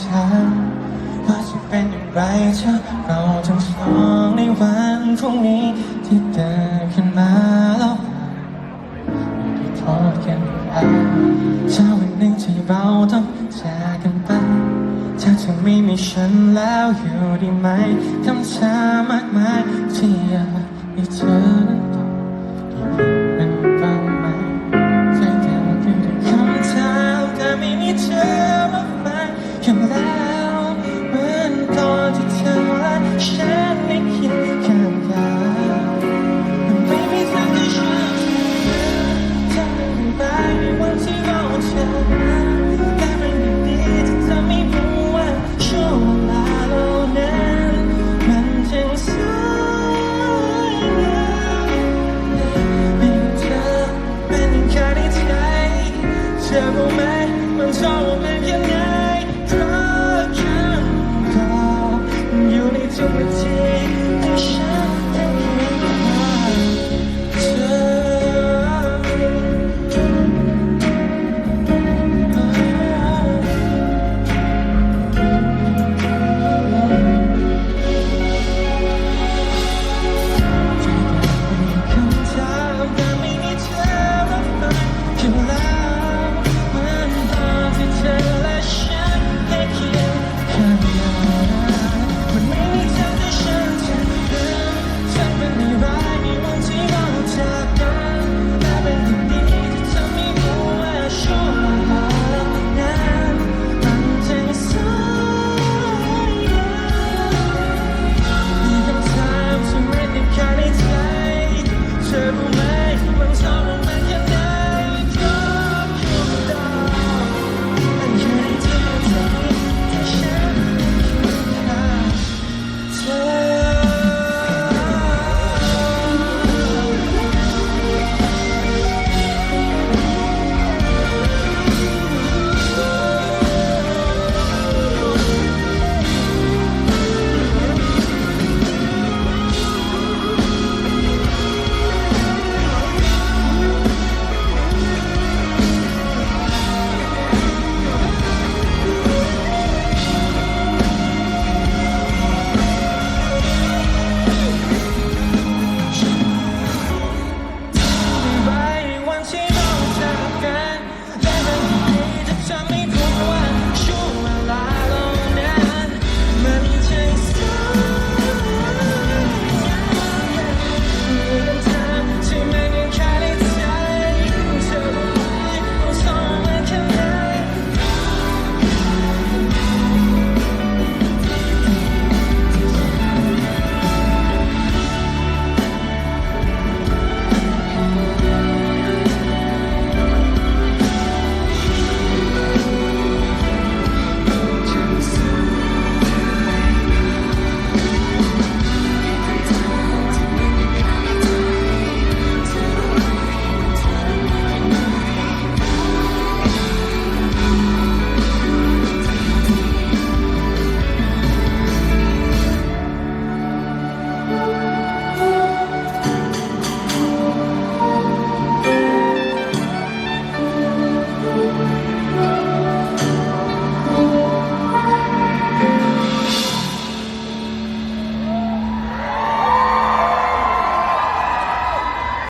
ธอว่าจะเป็นอย่างไรเธอเราทั้งสองในวันพรุ่งนี้ที่เดินขึ้นมาแล้วไม่ได้กันไปเช้าวันหนึ่งที่เราต้องจากกันไปถ้าเธอไม่มีฉันแล้วอยู่ได้ไหมคำถามมากมายที่อยากให้เธอ